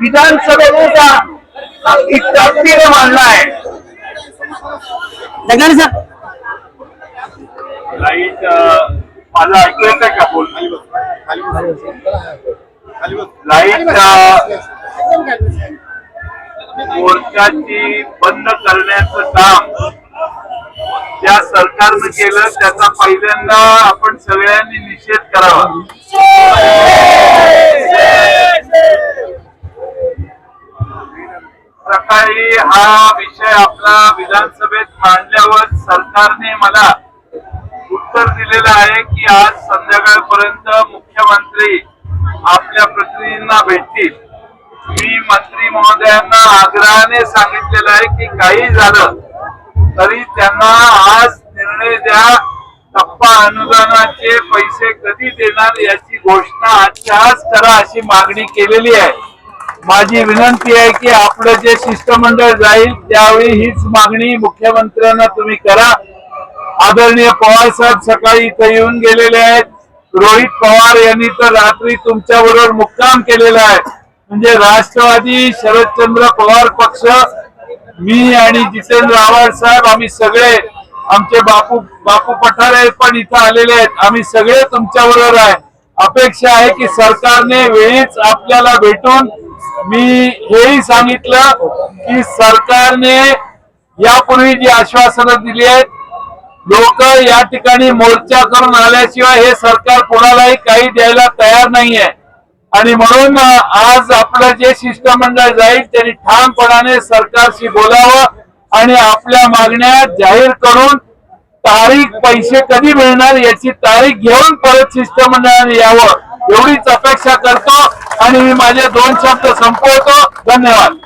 विधानसभेचा ताकदीने मांडला आहे. सर लाइट माझं ऐकू येतंय का? बोल लाइट मोर्चाची बंद करण्याचं काम ज्या सरकारनं केलं त्याचा पहिल्यांदा आपण सगळ्यांनी निषेध करावा. सकाळी हा विषय आपला विधानसभेत मांडल्यावर सरकारने मला उत्तर दिलेलं आहे की आज संध्याकाळपर्यंत मुख्यमंत्री आपल्या प्रतिनिधींना भेटतील. मी मंत्री महोदयांना आग्रहाने सांगितलेलं आहे की काही झालं तरी त्यांना आज निर्णय द्या. टप्पा अनुदानाचे पैसे कधी देणार याची घोषणा आजच्या आज करा अशी मागणी केलेली आहे. माझी विनंती आहे की आपलं जे शिष्टमंडळ जाईल त्यावेळी हीच मागणी मुख्यमंत्र्यांना तुम्ही करा. आदरणीय पवार साहेब सकाळी इथं येऊन गेलेले आहेत. रोहित पवार यांनी तर रात्री तुमच्या बरोबर मुक्काम केलेला आहे. म्हणजे राष्ट्रवादी शरदचंद्र पवार पक्ष मी आणि जितेंद्र आव्हाड साहेब आम्ही सगळे आमचे बापू बापू पठारे पण इथं आलेले आहेत. आम्ही सगळे तुमच्या बरोबर आहे. अपेक्षा आहे की सरकारने वेळीच आपल्याला भेटून मी हेही सांगितलं की सरकारने यापूर्वी जी आश्वासनं दिली आहेत लोक या ठिकाणी मोर्चा करून आल्याशिवाय हे सरकार कोणालाही काही द्यायला तयार नाहीये. आणि म्हणून आज आपलं जे शिष्टमंडळ जाईल त्यांनी ठामपणाने सरकारशी बोलावं आणि आपल्या मागण्या जाहीर करून तारीख पैसे कधी मिळणार याची तारीख घेऊन परत शिष्टमंडळाने यावं एवढीच अपेक्षा करतो. आणि मी माझे दोन शब्द संपवतो. धन्यवाद.